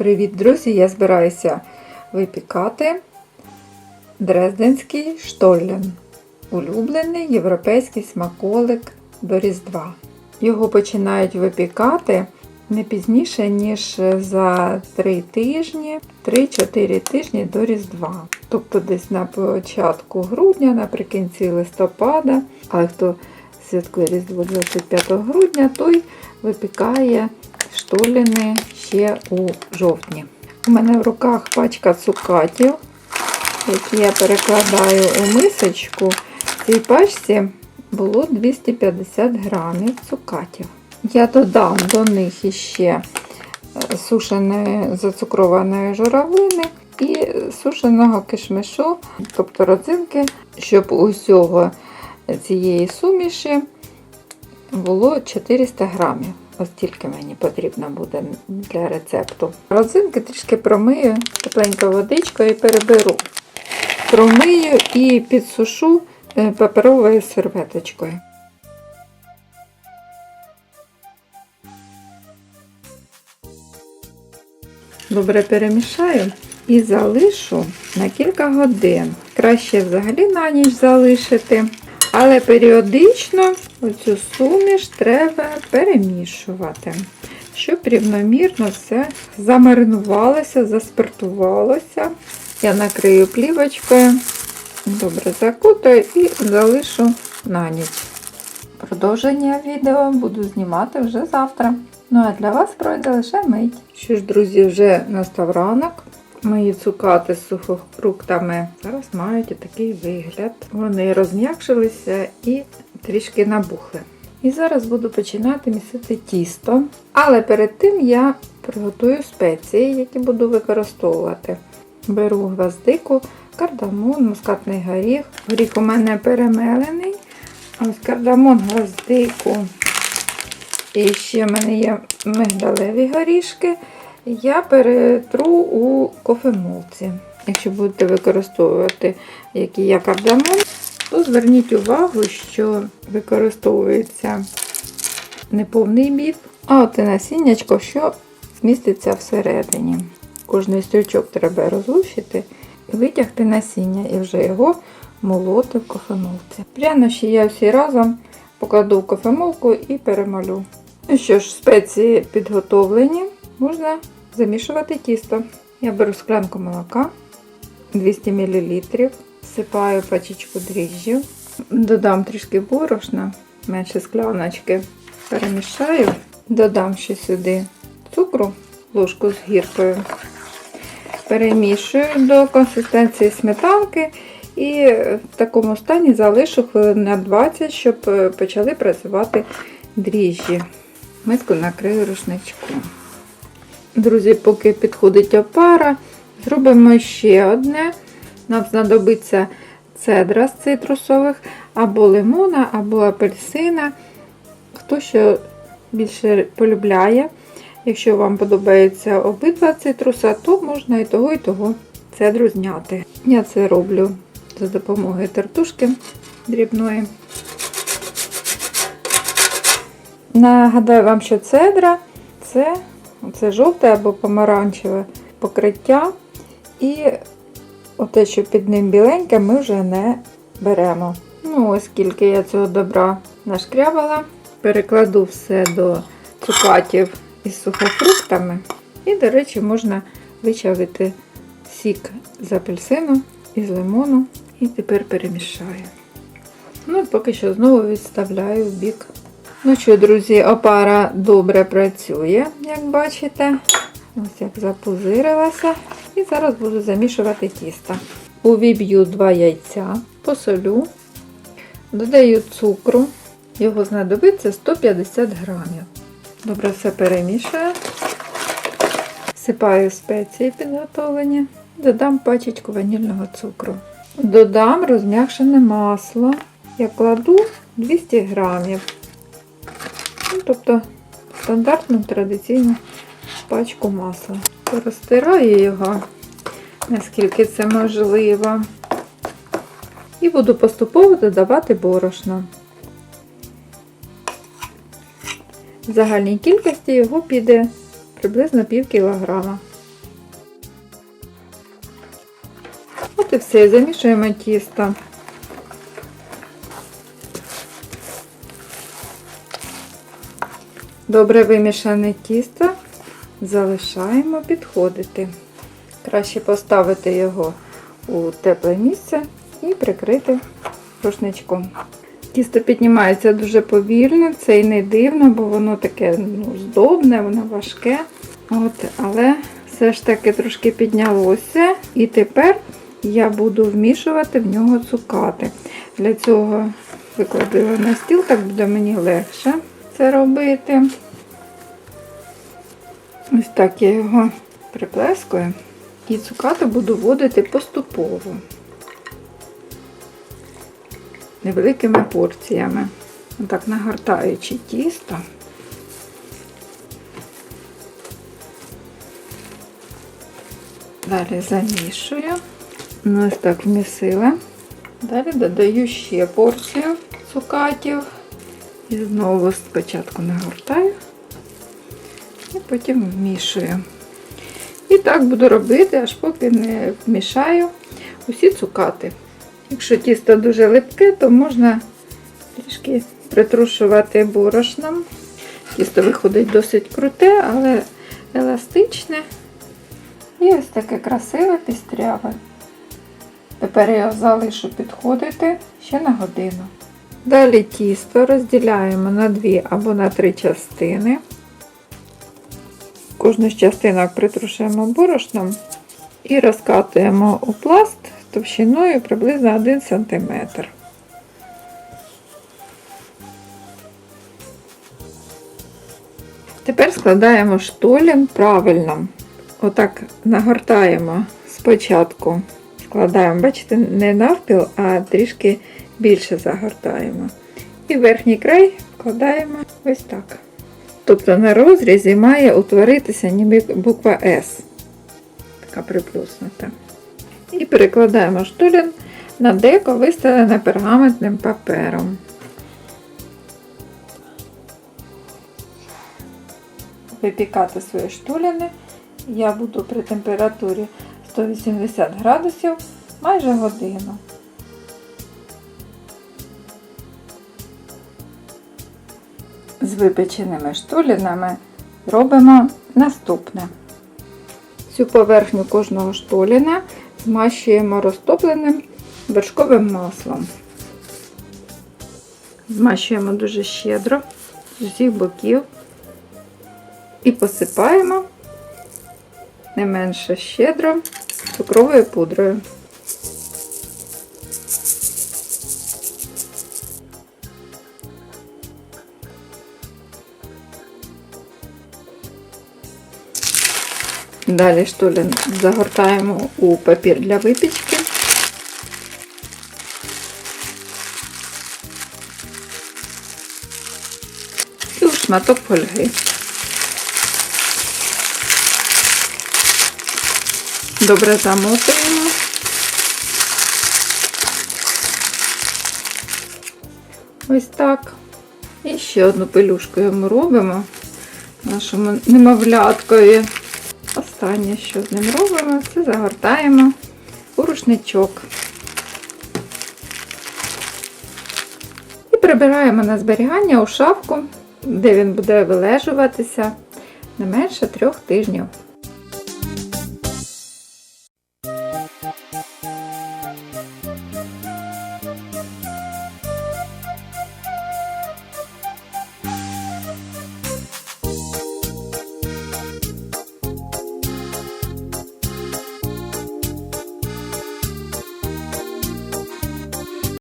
Привіт, друзі! Я збираюся випікати дрезденський штоллен. Улюблений європейський смаколик до Різдва. Його починають випікати не пізніше, ніж за 3 тижні, 3-4 тижні до Різдва. Тобто десь на початку грудня, наприкінці листопада, але хто святкує Різдво 25 грудня, той випікає штоліни ще у жовтні. У мене в руках пачка цукатів, які я перекладаю у мисочку. В цій пачці було 250 грамів цукатів. Я додам до них іще сушеної зацукрованої журавлини і сушеного кишмишу, тобто родзинки, щоб усього цієї суміші було 400 грамів. Ось тільки мені потрібно буде для рецепту. Родзинки трішки промию тепленькою водичкою і переберу. Промию і підсушу е, паперовою серветочкою. Добре перемішаю і залишу на кілька годин. Краще взагалі на ніч залишити. Але періодично оцю суміш треба перемішувати, щоб рівномірно все замаринувалося, заспиртувалося. Я накрию плівочкою, добре закутаю і залишу на ніч. Продовження відео буду знімати вже завтра. Ну а для вас пройде лише мить. Що ж, друзі, вже настав ранок. Мої цукати з сухофруктами зараз мають такий вигляд. Вони розм'якшилися і трішки набухли. І зараз буду починати місити тісто. Але перед тим я приготую спеції, які буду використовувати. Беру гвоздику, кардамон, мускатний горіх. Горіх у мене перемелений. Ось кардамон, гвоздику. І ще в мене є мигдалеві горішки. Я перетру у кофемолці. Якщо будете використовувати який я кардамон, то зверніть увагу, що використовується не повний біб, а от і насіннячко, що зміститься всередині. Кожний стрючок треба розлучити і витягти насіння, і вже його молоти в кофемолці. Прянощі я всі разом покладу в кофемолку і перемалю. Ну що ж, спеції підготовлені, можна замішувати тісто. Я беру склянку молока 200 мл, всипаю пачечку дріжджів, додам трішки борошна, менше скляночки, перемішаю, додам ще сюди цукру, ложку з гіркою. Перемішую до консистенції сметанки і в такому стані залишу хвилин на 20, щоб почали працювати дріжджі. Миску накрию рушничком. Друзі, поки підходить опара, зробимо ще одне. Нам знадобиться цедра з цитрусових, або лимона, або апельсина. Хто що більше полюбляє. Якщо вам подобається обидва цитруса, то можна і того, і того цедру зняти. Я це роблю за допомогою тертушки дрібної. Нагадаю вам, що цедра це це жовте або помаранчеве покриття. І оте, що під ним біленьке, ми вже не беремо. Ну, оскільки я цього добра нашкрябала, перекладу все до цукатів із сухофруктами. І, до речі, можна вичавити сік з апельсину і з лимону. І тепер перемішаю. Ну і поки що знову відставляю в бік. Ну що, друзі, опара добре працює, як бачите. Ось як запузирилася. І зараз буду замішувати тісто. Увіб'ю 2 яйця, посолю, додаю цукру, його знадобиться 150 грамів. Добре все перемішую. Всипаю спеції підготовлені, додам пачечку ванільного цукру. Додам розм'якшене масло. Я кладу 200 грамів. Тобто стандартну традиційну пачку масла. Розтираю його, наскільки це можливо. І буду поступово додавати борошно. В загальній кількості його піде приблизно пів кілограма. От і все, замішуємо тісто. Добре вимішане тісто залишаємо підходити. Краще поставити його у тепле місце і прикрити рушничком. Тісто піднімається дуже повільно, це і не дивно, бо воно таке ну, здобне, воно важке. От, але все ж таки трошки піднялося. І тепер я буду вмішувати в нього цукати. Для цього викладу його на стіл, так буде мені легше це робити. Ось так я його приплескую. І цукати буду вводити поступово, невеликими порціями. Отак нагортаючи тісто. Далі замішую. Ну, ось так вмісила. Далі додаю ще порцію цукатів. І знову спочатку нагортаю і потім вмішую. І так буду робити, аж поки не вмішаю усі цукати. Якщо тісто дуже липке, то можна трішки притрушувати борошном. Тісто виходить досить круте, але еластичне. І ось таке красиве пістряве. Тепер я залишу підходити ще на годину. Далі тісто розділяємо на дві або на три частини. Кожну з частинок притрушуємо борошном і розкатуємо у пласт товщиною приблизно 1 см. Тепер складаємо штолін правильно. Отак нагортаємо спочатку, складаємо, бачите, не навпіл, а трішки більше загортаємо. І верхній край вкладаємо ось так. Тобто на розрізі має утворитися ніби буква С. Така приплюснута. І перекладаємо штулін на деко, вистелене пергаментним папером. Випікати свої штуліни я буду при температурі 180 градусів майже годину. З випеченими штулінами робимо наступне. Всю поверхню кожного штоліна змащуємо розтопленим вершковим маслом. Змащуємо дуже щедро з усіх боків і посипаємо не менше щедро цукровою пудрою. Далі штулін загортаємо у папір для випічки. І у шматок фольги. Добре замотуємо. Ось так. І ще одну пелюшку йому робимо нашому немовляткові. Останнє, що з ним робимо, це загортаємо у рушничок. І прибираємо на зберігання у шафку, де він буде вилежуватися не менше трьох тижнів.